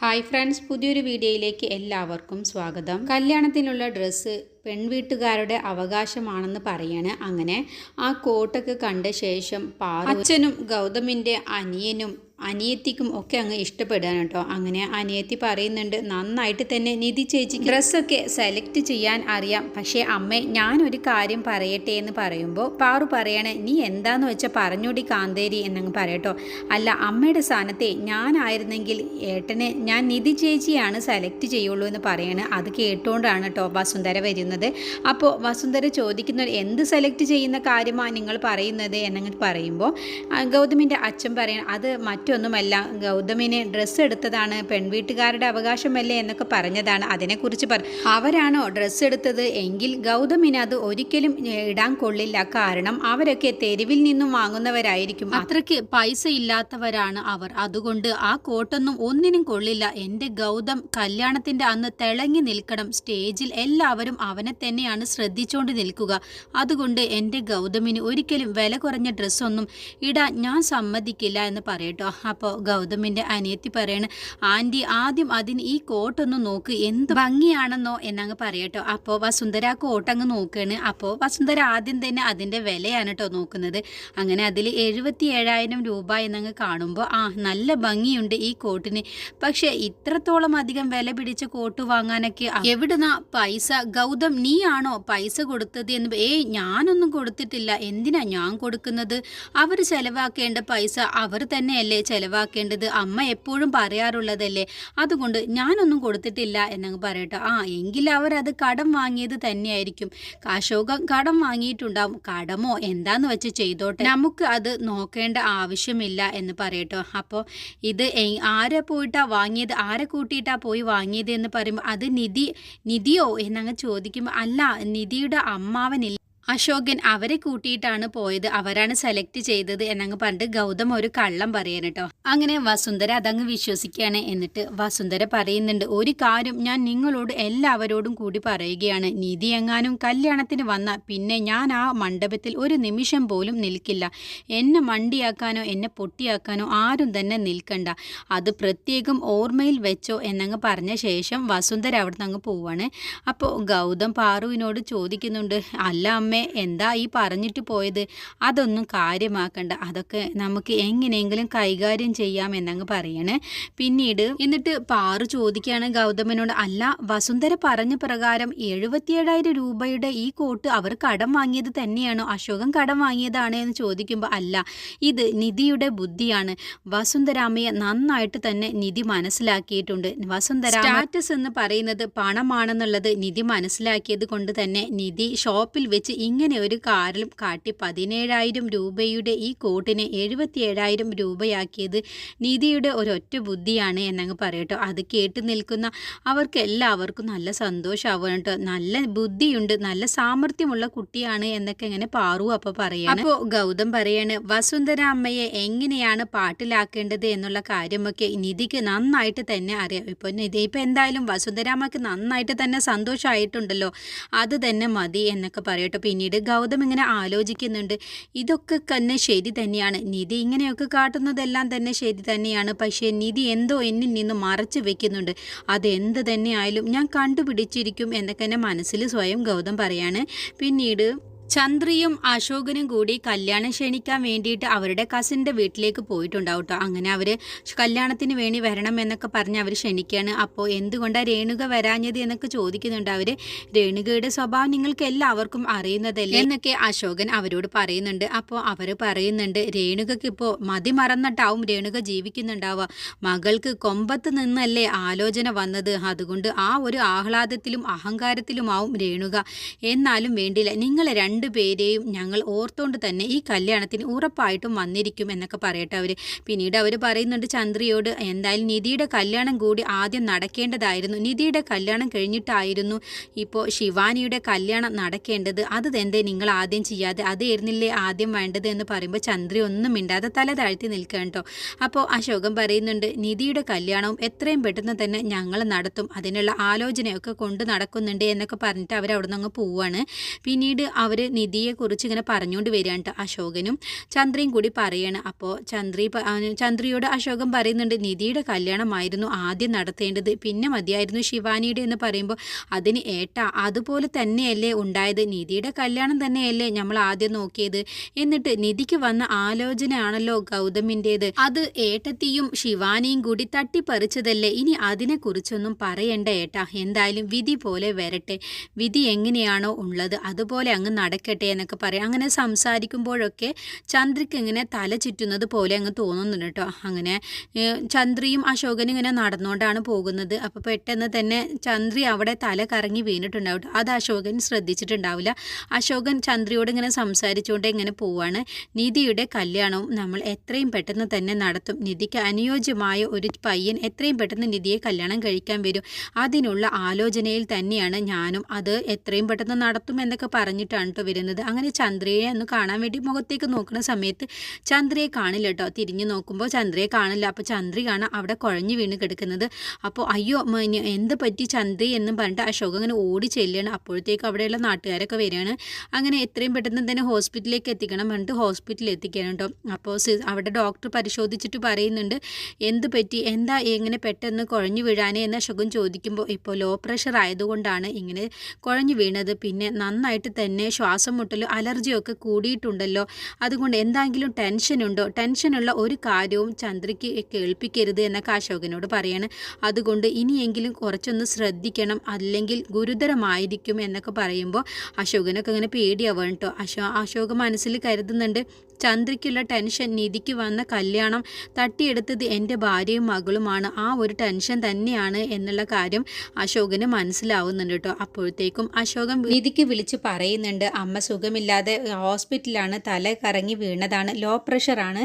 Hi friends പുതിയൊരു വീഡിയോയിലേക്ക് എല്ലാവർക്കും സ്വാഗതം. കല്യാണത്തിനുള്ള ഡ്രസ്സ് പെൺവീട്ടുകാരുടെ അവകാശമാണെന്ന് പറയാണ്. അങ്ങനെ ആ കോട്ടൊക്കെ കണ്ട ശേഷം പാറു അച്ഛനും ഗൗതമിന്റെ അനിയനും അനിയത്തിക്കും ഒക്കെ അങ്ങ് ഇഷ്ടപ്പെടാൻ കേട്ടോ. അങ്ങനെ അനിയത്തി പറയുന്നുണ്ട് നന്നായിട്ട് തന്നെ നിധി ചേച്ചിക്ക് ഡ്രസ്സൊക്കെ സെലക്ട് ചെയ്യാൻ അറിയാം. പക്ഷേ അമ്മേ ഞാനൊരു കാര്യം പറയട്ടെ എന്ന് പറയുമ്പോൾ പാറു പറയണേ നീ എന്താന്ന് വെച്ചാൽ പറഞ്ഞോടി കാന്തേരി എന്നങ്ങ് പറയട്ടോ. അല്ല അമ്മയുടെ സ്ഥാനത്തെ ഞാനായിരുന്നെങ്കിൽ ഏട്ടനെ ഞാൻ നിധി ചേച്ചിയാണ് സെലക്ട് ചെയ്യുള്ളൂ എന്ന് പറയണേ. അത് കേട്ടുകൊണ്ടാണ് കേട്ടോ വസുന്ധര വരുന്നത്. അപ്പോൾ വസുന്ധര ചോദിക്കുന്നവർ എന്ത് സെലക്ട് ചെയ്യുന്ന കാര്യമാണ് നിങ്ങൾ പറയുന്നത്? എന്നങ്ങ് പറയുമ്പോൾ ഗൗതമിന്റെ അച്ഛൻ പറയണം അത് മറ്റൊന്നുമല്ല ഗൗതമിന് ഡ്രസ്സ് എടുത്തതാണ് പെൺവീട്ടുകാരുടെ അവകാശമല്ലേ എന്നൊക്കെ പറഞ്ഞതാണ്. അതിനെക്കുറിച്ച് പറ അവരാണോ ഡ്രസ്സ് എടുത്തത് എങ്കിൽ ഗൗതമിന് അത് ഒരിക്കലും ഇടാൻ കൊള്ളില്ല. കാരണം അവരൊക്കെ തെരുവിൽ നിന്നും വാങ്ങുന്നവരായിരിക്കും. അത്രയ്ക്ക് പൈസ ഇല്ലാത്തവരാണ് അവർ. അതുകൊണ്ട് ആ കോട്ടൊന്നും ഒന്നിനും കൊള്ളില്ല. എന്റെ ഗൗതം കല്യാണത്തിന്റെ അന്ന് തിളങ്ങി നിൽക്കണം. സ്റ്റേജിൽ എല്ലാവരും അവനെ തന്നെയാണ് ശ്രദ്ധിച്ചുകൊണ്ട് നിൽക്കുക. അതുകൊണ്ട് എന്റെ ഗൗതമിന് ഒരിക്കലും വില കുറഞ്ഞ ഡ്രസ്സൊന്നും ഇടാൻ ഞാൻ സമ്മതിക്കില്ല എന്ന് പറയട്ടോ. അപ്പോൾ ഗൗതമിന്റെ അനിയത്തി പറയാണ് ആന്റി ആദ്യം അതിന് ഈ കോട്ടൊന്ന് നോക്ക് എന്ത് ഭംഗിയാണെന്നോ എന്നങ്ങ് പറയട്ടോ. അപ്പോൾ വസുന്ധര ആ കോട്ടങ്ങ് നോക്കുകയാണ് അപ്പോൾ വസുന്ധര ആദ്യം തന്നെ അതിന്റെ വിലയാണ് കേട്ടോ നോക്കുന്നത്. അങ്ങനെ അതിൽ എഴുപത്തി ഏഴായിരം രൂപ എന്നങ്ങ് കാണുമ്പോൾ ആ നല്ല ഭംഗിയുണ്ട് ഈ കോട്ടിന്. പക്ഷേ ഇത്രത്തോളം അധികം വില പിടിച്ച കോട്ട് വാങ്ങാനൊക്കെ എവിടുന്ന പൈസ? ഗൗതം നീയാണോ പൈസ കൊടുത്തത് എന്ന്? ഏയ് ഞാനൊന്നും കൊടുത്തിട്ടില്ല. എന്തിനാ ഞാൻ കൊടുക്കുന്നത്? അവർ ചെലവാക്കേണ്ട പൈസ അവർ തന്നെയല്ലേ ചെലവാക്കേണ്ടത് അമ്മ എപ്പോഴും പറയാറുള്ളതല്ലേ? അതുകൊണ്ട് ഞാനൊന്നും കൊടുത്തിട്ടില്ല എന്നങ്ങ് പറയട്ടോ. ആ എങ്കിൽ അവരത് കടം വാങ്ങിയത് തന്നെയായിരിക്കും. കാശോകം കടം വാങ്ങിയിട്ടുണ്ടാവും. കടമോ? എന്താന്ന് വെച്ച് ചെയ്തോട്ടെ. നമുക്ക് അത് നോക്കേണ്ട ആവശ്യമില്ല എന്ന് പറയട്ടോ. അപ്പോൾ ഇത് ആരെ പോയിട്ടാ വാങ്ങിയത്? ആരെ കൂട്ടിയിട്ടാ പോയി വാങ്ങിയത് എന്ന് പറയുമ്പോൾ അത് നിധി നിധിയോ? എന്നങ്ങ് ചോദിക്കുമ്പോൾ അല്ല നിധിയുടെ അമ്മാവനില്ല. അശോകൻ അവരെ കൂട്ടിയിട്ടാണ് പോയത്. അവരാണ് സെലക്ട് ചെയ്തത് എന്നങ്ങ് പണ്ട് ഗൗതം ഒരു കള്ളം പറയാൻ കേട്ടോ. അങ്ങനെ വസുന്ധര അതങ്ങ് വിശ്വസിക്കുകയാണ് എന്നിട്ട് വസുന്ധര പറയുന്നുണ്ട് ഒരു കാര്യം ഞാൻ നിങ്ങളോട് എല്ലാവരോടും കൂടി പറയുകയാണ്. നീതി എങ്ങാനും കല്യാണത്തിന് വന്ന പിന്നെ ഞാൻ ആ മണ്ഡപത്തിൽ ഒരു നിമിഷം പോലും നിൽക്കില്ല. എന്നെ മണ്ടിയാക്കാനോ എന്നെ പൊട്ടിയാക്കാനോ ആരും തന്നെ നിൽക്കണ്ട. അത് പ്രത്യേകം ഓർമ്മയിൽ വെച്ചോ എന്നങ്ങ് പറഞ്ഞ ശേഷം വസുന്ധര അവിടുന്ന് അങ്ങ് പോവാണ്. അപ്പോൾ ഗൗതം പാറുവിനോട് ചോദിക്കുന്നുണ്ട് അല്ല അമ്മേ എന്താ ഈ പറഞ്ഞിട്ട് പോയത്? അതൊന്നും കാര്യമാക്കണ്ട. അതൊക്കെ നമുക്ക് എങ്ങനെയെങ്കിലും കൈകാര്യം ചെയ്യാം എന്നങ്ങ് പറയണേ. പിന്നീട് എന്നിട്ട് പാറു ചോദിക്കുകയാണ് ഗൗതമനോട് അല്ല വസുന്ധര പറഞ്ഞ പ്രകാരം എഴുപത്തിയേഴായിരം രൂപയുടെ ഈ കോട്ട് അവർ കടം വാങ്ങിയത് തന്നെയാണോ? അശോകൻ കടം വാങ്ങിയതാണ്? എന്ന് ചോദിക്കുമ്പോൾ അല്ല ഇത് നിധിയുടെ ബുദ്ധിയാണ്. വസുന്ധരാമയെ നന്നായിട്ട് തന്നെ നിധി മനസ്സിലാക്കിയിട്ടുണ്ട്. വസുന്ധര സ്റ്റാറ്റസ് എന്ന് പറയുന്നത് പണമാണെന്നുള്ളത് നിധി മനസ്സിലാക്കിയത് കൊണ്ട് തന്നെ നിധി ഷോപ്പിൽ വെച്ച് ഇങ്ങനെ ഒരു കാറിലും കാട്ടി പതിനേഴായിരം രൂപയുടെ ഈ കോട്ടിനെ എഴുപത്തിയേഴായിരം രൂപയാക്കിയത് നിധിയുടെ ഒരൊറ്റ ബുദ്ധിയാണ് എന്നങ്ങ് പറയട്ടോ അത് കേട്ട് നിൽക്കുന്ന അവർക്ക് എല്ലാവർക്കും നല്ല സന്തോഷമാവും കേട്ടോ. നല്ല ബുദ്ധിയുണ്ട് നല്ല സാമർഥ്യമുള്ള കുട്ടിയാണ് എന്നൊക്കെ ഇങ്ങനെ പാറു അപ്പോൾ പറയാണ്. അപ്പോൾ ഗൗതം പറയാണ് വസുന്ധര അമ്മയെ എങ്ങനെയാണ് പാട്ടിലാക്കേണ്ടത് എന്നുള്ള കാര്യമൊക്കെ നിധിക്ക് നന്നായിട്ട് തന്നെ അറിയാം. ഇപ്പൊ നിധി ഇപ്പൊ എന്തായാലും വസുന്ധരാമ്മക്ക് നന്നായിട്ട് തന്നെ സന്തോഷമായിട്ടുണ്ടല്ലോ അത് തന്നെ മതി എന്നൊക്കെ പറയട്ടോ പിന്നീട് ഗൗതം ഇങ്ങനെ ആലോചിക്കുന്നുണ്ട്. ഇതൊക്കെ തന്നെ ശരി തന്നെയാണ്. നിധി ഇങ്ങനെയൊക്കെ കാട്ടുന്നതെല്ലാം തന്നെ ശരി തന്നെയാണ്. പക്ഷേ നിധി എന്തോ എന്നിൽ നിന്ന് മറച്ചു വെക്കുന്നുണ്ട്. അതെന്ത് തന്നെയായാലും ഞാൻ കണ്ടുപിടിച്ചിരിക്കും എന്നൊക്കെ എന്റെ മനസ്സിൽ സ്വയം ഗൗതം പറയാണ്. പിന്നീട് ചന്ദ്രയും അശോകനും കൂടി കല്യാണം ക്ഷണിക്കാൻ വേണ്ടിയിട്ട് അവരുടെ കസിന്റെ വീട്ടിലേക്ക് പോയിട്ടുണ്ടാവും കേട്ടോ അങ്ങനെ അവർ കല്യാണത്തിന് വേണ്ടി വരണം എന്നൊക്കെ പറഞ്ഞ് അവർ ക്ഷണിക്കുകയാണ് അപ്പോൾ എന്തുകൊണ്ടാണ് രേണുക വരാഞ്ഞത് എന്നൊക്കെ ചോദിക്കുന്നുണ്ട് അവർ രേണുകയുടെ സ്വഭാവം നിങ്ങൾക്ക് എല്ലാവർക്കും അറിയുന്നതല്ലേ എന്നൊക്കെ അശോകൻ അവരോട് പറയുന്നുണ്ട്. അപ്പോൾ അവർ പറയുന്നുണ്ട് രേണുകയ്ക്ക് ഇപ്പോൾ മതി മറന്നിട്ടാവും രേണുക ജീവിക്കുന്നുണ്ടാവുക. മകൾക്ക് കൊമ്പത്ത് നിന്നല്ലേ ആലോചന വന്നത്. അതുകൊണ്ട് ആ ഒരു ആഹ്ലാദത്തിലും അഹങ്കാരത്തിലുമാവും രേണുക. എന്നാലും വേണ്ടില്ല. നിങ്ങൾ രണ്ടുപേരെയും ഞങ്ങൾ ഓർത്തുകൊണ്ട് തന്നെ ഈ കല്യാണത്തിന് ഉറപ്പായിട്ടും വന്നിരിക്കും എന്നൊക്കെ പറയട്ടെ അവർ പിന്നീട് അവർ പറയുന്നുണ്ട് ചന്ദ്രയോട് എന്തായാലും നിധിയുടെ കല്യാണം കൂടി ആദ്യം നടക്കേണ്ടതായിരുന്നു. നിധിയുടെ കല്യാണം കഴിഞ്ഞിട്ടായിരുന്നു ഇപ്പോൾ ശിവാനിയുടെ കല്യാണം നടക്കേണ്ടത്. അത് തന്നെ നിങ്ങൾ ആദ്യം ചെയ്യാതെ അതായിരുന്നില്ലേ ആദ്യം വേണ്ടത്? എന്ന് പറയുമ്പോൾ ചന്ദ്ര ഒന്നും മിണ്ടാതെ തല താഴ്ത്തി നിൽക്കുക കേട്ടോ. അപ്പോൾ അശോകം പറയുന്നുണ്ട് നിധിയുടെ കല്യാണവും എത്രയും പെട്ടെന്ന് തന്നെ ഞങ്ങൾ നടത്തും. അതിനുള്ള ആലോചനയൊക്കെ കൊണ്ട് നടക്കുന്നുണ്ട് എന്നൊക്കെ പറഞ്ഞിട്ട് അവർ അവിടെ നിന്ന് അങ്ങ് പോവാണ്. പിന്നീട് അവർ നിധിയെ കുറിച്ച് ഇങ്ങനെ പറഞ്ഞുകൊണ്ട് വരികയാണ് കേട്ടോ അശോകനും. ചന്ദ്രയും കൂടി പറയാണ് അപ്പോൾ ചന്ദ്രി ചന്ദ്രിയോട് അശോകൻ പറയുന്നുണ്ട് നിധിയുടെ കല്യാണമായിരുന്നു ആദ്യം നടത്തേണ്ടത്. പിന്നെ മതിയായിരുന്നു ശിവാനിയുടെ എന്ന് പറയുമ്പോൾ അതിന് ഏട്ട അതുപോലെ തന്നെയല്ലേ ഉണ്ടായത്. നിധിയുടെ കല്യാണം തന്നെയല്ലേ നമ്മൾ ആദ്യം നോക്കിയത്. എന്നിട്ട് നിധിക്ക് വന്ന ആലോചനയാണല്ലോ ഗൗതമിന്റേത് അത് ഏട്ടത്തിയും ശിവാനിയും കൂടി തട്ടിപ്പറിച്ചതല്ലേ. ഇനി അതിനെക്കുറിച്ചൊന്നും പറയണ്ട ഏട്ടാ. എന്തായാലും വിധി പോലെ വരട്ടെ. വിധി എങ്ങനെയാണോ ഉള്ളത്. അതുപോലെ അങ്ങ് നടക്കട്ടെ എന്നൊക്കെ പറയാം. അങ്ങനെ സംസാരിക്കുമ്പോഴൊക്കെ ചന്ദ്രയ്ക്ക് ഇങ്ങനെ തല ചുറ്റുന്നത് പോലെ അങ്ങ് തോന്നുന്നുണ്ട് കേട്ടോ. അങ്ങനെ ചന്ദ്രയും അശോകനും ഇങ്ങനെ നടന്നുകൊണ്ടാണ് പോകുന്നത്. അപ്പോൾ പെട്ടെന്ന് തന്നെ ചന്ദ്രി അവിടെ തല കറങ്ങി വീണിട്ടുണ്ടാവും. അത് അശോകൻ ശ്രദ്ധിച്ചിട്ടുണ്ടാവില്ല. അശോകൻ ചന്ദ്രയോട് ഇങ്ങനെ സംസാരിച്ചുകൊണ്ട് ഇങ്ങനെ പോവാണ്. നിധിയുടെ കല്യാണവും നമ്മൾ എത്രയും പെട്ടെന്ന് തന്നെ നടത്തും. നിധിക്ക് അനുയോജ്യമായ ഒരു പയ്യൻ എത്രയും പെട്ടെന്ന് നിധിയെ കല്യാണം കഴിക്കാൻ വരും. അതിനുള്ള ആലോചനയിൽ തന്നെയാണ് ഞാനും അത് എത്രയും പെട്ടെന്ന് നടത്തും എന്നൊക്കെ പറഞ്ഞിട്ടാണ് വരുന്നത്. അങ്ങനെ ചന്ദ്രയെ ഒന്ന് കാണാൻ വേണ്ടി മുഖത്തേക്ക് നോക്കുന്ന സമയത്ത് ചന്ദ്രയെ കാണില്ല കേട്ടോ. തിരിഞ്ഞു നോക്കുമ്പോൾ ചന്ദ്രയെ കാണില്ല. അപ്പോൾ ചന്ദ്രയാണ് അവിടെ കുഴഞ്ഞു വീണ് കിടക്കുന്നത്. അപ്പോൾ അയ്യോ എന്ത് പറ്റി ചന്ദ്രി എന്നും പറഞ്ഞിട്ട് അശോക് അങ്ങനെ ഓടി ചെല്ലുകയാണ്. അപ്പോഴത്തേക്ക് അവിടെയുള്ള നാട്ടുകാരൊക്കെ വരികയാണ്. അങ്ങനെ എത്രയും പെട്ടെന്ന് തന്നെ ഹോസ്പിറ്റലിലേക്ക് എത്തിക്കണം പറഞ്ഞിട്ട് ഹോസ്പിറ്റലിൽ എത്തിക്കണം കേട്ടോ. അപ്പോൾ അവിടെ ഡോക്ടർ പരിശോധിച്ചിട്ട് പറയുന്നുണ്ട് എന്ത് പറ്റി? എന്താ എങ്ങനെ പെട്ടെന്ന് കുഴഞ്ഞു വീഴാനേ? എന്ന് അശോകൻ ചോദിക്കുമ്പോൾ ഇപ്പോൾ ലോ പ്രഷർ ആയതുകൊണ്ടാണ് ഇങ്ങനെ കുഴഞ്ഞു വീണത്. പിന്നെ നന്നായിട്ട് തന്നെ ശ്വാസം മുട്ടലും അലർജിയൊക്കെ കൂടിയിട്ടുണ്ടല്ലോ. അതുകൊണ്ട് എന്തെങ്കിലും ടെൻഷനുണ്ടോ? ടെൻഷനുള്ള ഒരു കാര്യവും ചന്ദ്രയ്ക്ക് കേൾപ്പിക്കരുത് എന്നൊക്കെ അശോകനോട് പറയാണ്. അതുകൊണ്ട് ഇനിയെങ്കിലും കുറച്ചൊന്ന് ശ്രദ്ധിക്കണം അല്ലെങ്കിൽ ഗുരുതരമായിരിക്കും എന്നൊക്കെ പറയുമ്പോൾ അശോകനൊക്കെ ഇങ്ങനെ പേടിയാവാണ് കേട്ടോ. അശോ അശോക മനസ്സിൽ കരുതുന്നുണ്ട് ചന്ദ്രയ്ക്കുള്ള ടെൻഷൻ നിധിക്ക് വന്ന കല്യാണം തട്ടിയെടുത്തത് എന്റെ ഭാര്യയും മകളുമാണ്. ആ ഒരു ടെൻഷൻ തന്നെയാണ് എന്നുള്ള കാര്യം അശോകന് മനസ്സിലാവുന്നുണ്ട് കേട്ടോ. അപ്പോഴത്തേക്കും അശോകൻ നിധിക്ക് വിളിച്ച് പറയുന്നുണ്ട് അമ്മ സുഖമില്ലാതെ ഹോസ്പിറ്റലാണ് തല കറങ്ങി വീണതാണ്. ലോ പ്രഷറാണ്.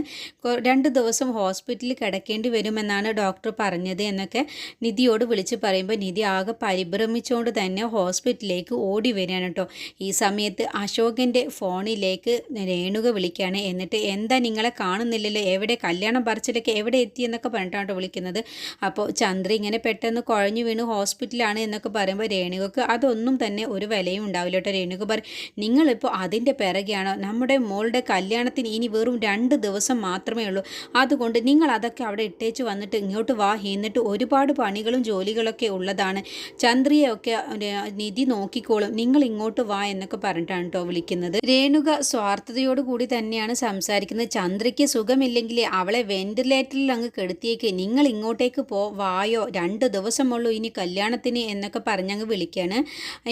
രണ്ട് ദിവസം ഹോസ്പിറ്റലിൽ കിടക്കേണ്ടി വരുമെന്നാണ് ഡോക്ടർ പറഞ്ഞത് എന്നൊക്കെ നിധിയോട് വിളിച്ച് പറയുമ്പോൾ നിധി ആകെ പരിഭ്രമിച്ചുകൊണ്ട് തന്നെ ഹോസ്പിറ്റലിലേക്ക് ഓടി വരികയാണ് കേട്ടോ. ഈ സമയത്ത് അശോകന്റെ ഫോണിലേക്ക് രേണുക വിളിക്കുകയാണ്. എന്നിട്ട് എന്താ നിങ്ങളെ കാണുന്നില്ലല്ലോ? എവിടെ കല്യാണം പറിച്ചിലൊക്കെ എവിടെ എത്തി എന്നൊക്കെ പറഞ്ഞിട്ടാണ് വിളിക്കുന്നത്. അപ്പോൾ ചന്ദ്ര ഇങ്ങനെ പെട്ടെന്ന് കുഴഞ്ഞു വീണ് ഹോസ്പിറ്റലാണ് എന്നൊക്കെ പറയുമ്പോൾ രേണുകൾക്ക് അതൊന്നും തന്നെ ഒരു വിലയും ഉണ്ടാവില്ല കേട്ടോ. രേണുക പറയും നിങ്ങളിപ്പോൾ അതിന്റെ പിറകെയാണോ? നമ്മുടെ മോളുടെ കല്യാണത്തിന് ഇനി വെറും രണ്ട് ദിവസം മാത്രമേ ഉള്ളൂ. അതുകൊണ്ട് നിങ്ങൾ അതൊക്കെ അവിടെ ഇട്ടേച്ച് വന്നിട്ട് ഇങ്ങോട്ട് വാ. എന്നിട്ട് ഒരുപാട് പണികളും ജോലികളൊക്കെ ഉള്ളതാണ്. ചന്ദ്രയൊക്കെ നിധി നോക്കിക്കോളും. നിങ്ങൾ ഇങ്ങോട്ട് വാ എന്നൊക്കെ പറഞ്ഞിട്ടാണ് കേട്ടോ വിളിക്കുന്നത്. രേണുക സ്വാർത്ഥതയോടുകൂടി തന്നെയാണ് ആണ് സംസാരിക്കുന്നത് ചന്ദ്രയ്ക്ക് സുഖമില്ലെങ്കിൽ അവളെ വെന്റിലേറ്ററിൽ അങ്ങ് കെടുത്തിയേക്ക്. നിങ്ങൾ ഇങ്ങോട്ടേക്ക് പോ വായോ രണ്ട് ദിവസമുള്ളൂ ഇനി കല്യാണത്തിന് എന്നൊക്കെ പറഞ്ഞങ്ങ് വിളിക്കുകയാണ്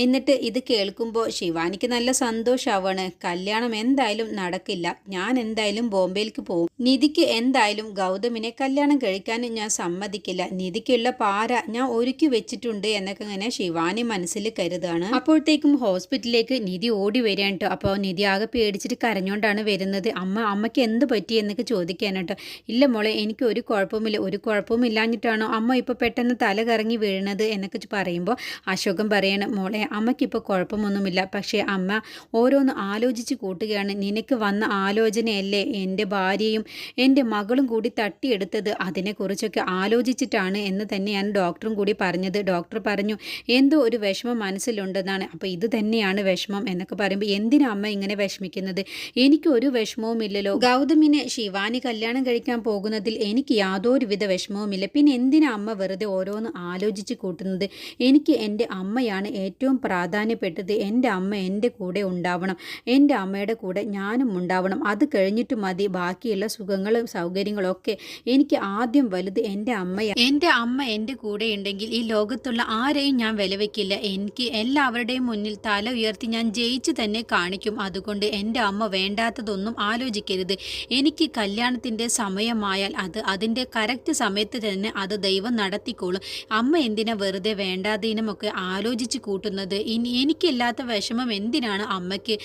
എന്നിട്ട് ഇത് കേൾക്കുമ്പോൾ ശിവാനിക്ക് നല്ല സന്തോഷമാവാണ് കല്യാണം എന്തായാലും നടക്കില്ല. ഞാൻ എന്തായാലും ബോംബെയിലേക്ക് പോകും. നിധിക്ക് എന്തായാലും ഗൗതമിനെ കല്യാണം കഴിക്കാൻ ഞാൻ സമ്മതിക്കില്ല. നിധിക്കുള്ള പാര ഞാൻ ഒരുക്കി വെച്ചിട്ടുണ്ട് എന്നൊക്കെ ഇങ്ങനെ ശിവാനി മനസ്സിൽ കരുതാണ്. അപ്പോഴത്തേക്കും ഹോസ്പിറ്റലിലേക്ക് നിധി ഓടി വരികയാണ് കേട്ടോ. അപ്പോൾ നിധി ആകെ പേടിച്ചിട്ട് കരഞ്ഞുകൊണ്ടാണ് വരുന്നത്. അമ്മ അമ്മയ്ക്ക് എന്ത് പറ്റി എന്നൊക്കെ ചോദിക്കാനായിട്ട് ഇല്ല മോളെ എനിക്ക് ഒരു കുഴപ്പമില്ല ഒരു കുഴപ്പവും ഇല്ലാഞ്ഞിട്ടാണോ അമ്മ ഇപ്പോൾ പെട്ടെന്ന് തല കറങ്ങി വീഴണത് എന്നൊക്കെ പറയുമ്പോൾ അശോകം പറയണം മോളെ അമ്മയ്ക്കിപ്പോൾ കുഴപ്പമൊന്നുമില്ല. പക്ഷേ അമ്മ ഓരോന്ന് ആലോചിച്ച് കൂട്ടുകയാണ്. നിനക്ക് വന്ന ആലോചനയല്ലേ എന്റെ ഭാര്യയും എന്റെ മകളും കൂടി തട്ടിയെടുത്തത്? അതിനെക്കുറിച്ചൊക്കെ ആലോചിച്ചിട്ടാണ് എന്ന് തന്നെയാണ് ഡോക്ടറും കൂടി പറഞ്ഞത്. ഡോക്ടർ പറഞ്ഞു എന്തോ ഒരു വിഷമം മനസ്സിലുണ്ടെന്നാണ്. അപ്പോൾ ഇത് തന്നെയാണ് വിഷമം എന്നൊക്കെ പറയുമ്പോൾ എന്തിനാ അമ്മ ഇങ്ങനെ വിഷമിക്കുന്നത്? എനിക്കൊരു വിഷമം വിഷമവുമില്ലല്ലോ. ഗൗതമിനെ ശിവാനി കല്യാണം കഴിക്കാൻ പോകുന്നതിൽ എനിക്ക് യാതൊരുവിധ വിഷമവുമില്ല. പിന്നെ എന്തിനാ അമ്മ വെറുതെ ഓരോന്ന് ആലോചിച്ച് കൂട്ടുന്നത്? എനിക്ക് എന്റെ അമ്മയാണ് ഏറ്റവും പ്രാധാന്യപ്പെട്ടത്. എന്റെ അമ്മ എന്റെ കൂടെ ഉണ്ടാവണം. എന്റെ അമ്മയുടെ കൂടെ ഞാനും ഉണ്ടാവണം. അത് കഴിഞ്ഞിട്ട് മതി. ബാക്കിയുള്ള സുഖങ്ങളും സൗകര്യങ്ങളൊക്കെ. എനിക്ക് ആദ്യം വലുത് എന്റെ അമ്മയാണ് എന്റെ അമ്മ എന്റെ കൂടെ ഉണ്ടെങ്കിൽ ഈ ലോകത്തുള്ള ആരെയും ഞാൻ വിലവെക്കില്ല. എനിക്ക് എല്ലാവരുടെയും മുന്നിൽ തല ഉയർത്തി ഞാൻ ജയിച്ചു തന്നെ കാണിക്കും. അതുകൊണ്ട് എന്റെ അമ്മ വേണ്ടാത്തതൊന്നും ആലോചിക്കരുത്. എനിക്ക് കല്യാണത്തിന്റെ സമയമായാൽ അത് അതിന്റെ കറക്റ്റ് സമയത്ത് തന്നെ അത് ദൈവം നടത്തിക്കോളും. അമ്മ എന്തിനാ വെറുതെ വേണ്ടാതീനമൊക്കെ ആലോചിച്ച് കൂട്ടുന്നത്? ഇനി എനിക്കില്ലാത്ത വിഷമം എന്തിനാണ് അമ്മയ്ക്ക്?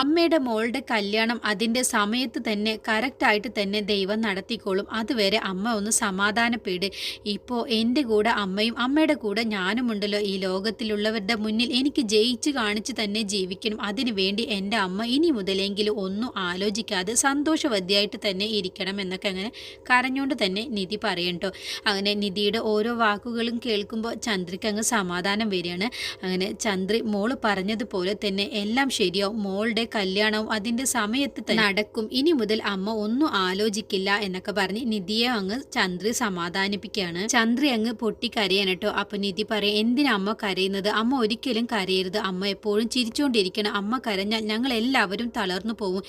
അമ്മയുടെ മോളുടെ കല്യാണം അതിന്റെ സമയത്ത് തന്നെ കറക്റ്റായിട്ട് തന്നെ ദൈവം നടത്തിക്കോളും. അതുവരെ അമ്മ ഒന്ന് സമാധാനപ്പെട്. ഇപ്പോൾ എന്റെ കൂടെ അമ്മയും അമ്മയുടെ കൂടെ ഞാനും ഉണ്ടല്ലോ ഈ ലോകത്തിലുള്ളവരുടെ മുന്നിൽ. എനിക്ക് ജയിച്ച് കാണിച്ച് തന്നെ ജീവിക്കണം. അതിനു വേണ്ടി എന്റെ അമ്മ ഇനി മുതലെങ്കിലും ഒന്നും ആലോചിക്കും ആലോചിക്കാതെ സന്തോഷവതിയായിട്ട് തന്നെ ഇരിക്കണം എന്നൊക്കെ അങ്ങനെ കരഞ്ഞുകൊണ്ട് തന്നെ നിധി പറയണ്ടോ അങ്ങനെ നിധിയുടെ ഓരോ വാക്കുകളും കേൾക്കുമ്പോൾ ചന്ദ്രയ്ക്ക് അങ്ങ് സമാധാനം വരികയാണ്. അങ്ങനെ ചന്ദ്രി മോൾ പറഞ്ഞതുപോലെ തന്നെ എല്ലാം ശരിയാവും. മോളുടെ കല്യാണവും അതിന്റെ സമയത്ത് തന്നെ നടക്കും. ഇനി മുതൽ അമ്മ ഒന്നും ആലോചിക്കില്ല എന്നൊക്കെ പറഞ്ഞ് നിധിയെ അങ്ങ് ചന്ദ്രി സമാധാനിപ്പിക്കുകയാണ്. ചന്ദ്രി അങ്ങ് പൊട്ടിക്കരയാൻ കേട്ടോ. അപ്പൊ നിധി പറയും എന്തിനാ അമ്മ കരയുന്നത്? അമ്മ ഒരിക്കലും കരയരുത്. അമ്മ എപ്പോഴും ചിരിച്ചുകൊണ്ടിരിക്കണം അമ്മ കരഞ്ഞാൽ ഞങ്ങൾ എല്ലാവരും തളർന്നു പോകും.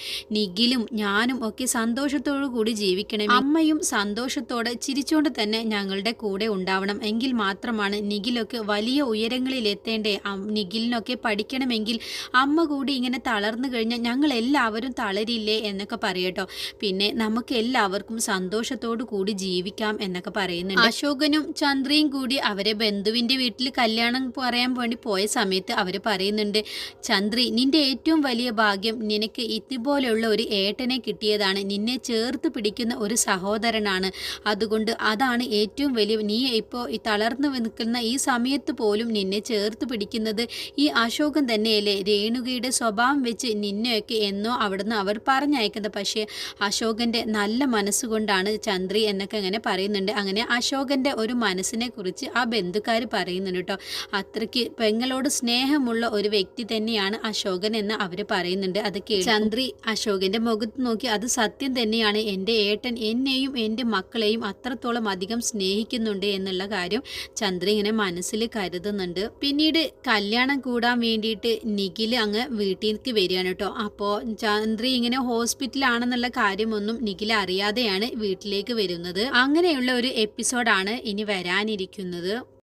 നിഖിലും ഞാനും ഒക്കെ സന്തോഷത്തോടു കൂടി ജീവിക്കണം അമ്മയും സന്തോഷത്തോടെ ചിരിച്ചുകൊണ്ട് തന്നെ ഞങ്ങളുടെ കൂടെ ഉണ്ടാവണം. എങ്കിൽ മാത്രമാണ് നിഖിലൊക്കെ വലിയ ഉയരങ്ങളിൽ എത്തേണ്ടേ നിഖിലിനൊക്കെ പഠിക്കണമെങ്കിൽ അമ്മ കൂടി ഇങ്ങനെ തളർന്നു കഴിഞ്ഞാൽ ഞങ്ങൾ എല്ലാവരും തളരില്ലേ എന്നൊക്കെ പറയട്ടോ. പിന്നെ നമുക്ക് എല്ലാവർക്കും സന്തോഷത്തോടു കൂടി ജീവിക്കാം എന്നൊക്കെ പറയുന്നുണ്ട്. അശോകനും ചന്ദ്രയും കൂടി അവരെ ബന്ധുവിന്റെ വീട്ടിൽ കല്യാണം പറയാൻ വേണ്ടി പോയ സമയത്ത് അവർ പറയുന്നുണ്ട് ചന്ദ്രി നിന്റെ ഏറ്റവും വലിയ ഭാഗ്യം നിനക്ക് ഇതുപോലെയുള്ള ഒരു ഏട്ടനെ കിട്ടിയതാണ്. നിന്നെ ചേർത്ത് പിടിക്കുന്ന ഒരു സഹോദരനാണ്. അതുകൊണ്ട് അതാണ് ഏറ്റവും വലിയ നീ ഇപ്പോൾ ഈ തളർന്നു നിൽക്കുന്ന ഈ സമയത്ത് പോലും നിന്നെ ചേർത്ത് പിടിക്കുന്നത്. ഈ അശോകൻ തന്നെയല്ലേ? രേണുകയുടെ സ്വഭാവം വെച്ച് നിന്നെയൊക്കെ എന്നോ അവിടുന്ന് അവർ പറഞ്ഞയക്കുന്നത്. പക്ഷേ അശോകന്റെ നല്ല മനസ്സുകൊണ്ടാണ് ചന്ദ്രി എന്നൊക്കെ അങ്ങനെ പറയുന്നുണ്ട്. അങ്ങനെ അശോകന്റെ ഒരു മനസ്സിനെ കുറിച്ച് ആ ബന്ധുക്കാർ പറയുന്നുണ്ട് കേട്ടോ. അത്രയ്ക്ക് പെങ്ങളോട് സ്നേഹമുള്ള ഒരു വ്യക്തി തന്നെയാണ് അശോകൻ എന്ന് അവർ പറയുന്നുണ്ട്. അത് ചന്ദ്രി അശോകന്റെ മുഖത്ത് നോക്കി അത് സത്യം തന്നെയാണ്. എന്റെ ഏട്ടൻ എന്നെയും എന്റെ മക്കളെയും അത്രത്തോളം അധികം സ്നേഹിക്കുന്നുണ്ട് എന്നുള്ള കാര്യം ചന്ദ്ര ഇങ്ങനെ മനസ്സിൽ കരുതുന്നുണ്ട്. പിന്നീട് കല്യാണം കൂടാൻ വേണ്ടിയിട്ട് നിഖിൽ അങ്ങ് വീട്ടിലേക്ക് വരികയാണ് കേട്ടോ. അപ്പോൾ ചന്ദ്ര ഇങ്ങനെ ഹോസ്പിറ്റലാണെന്നുള്ള കാര്യമൊന്നും നിഖിൽ അറിയാതെയാണ് വീട്ടിലേക്ക് വരുന്നത്. അങ്ങനെയുള്ള ഒരു എപ്പിസോഡാണ് ഇനി വരാനിരിക്കുന്നത്.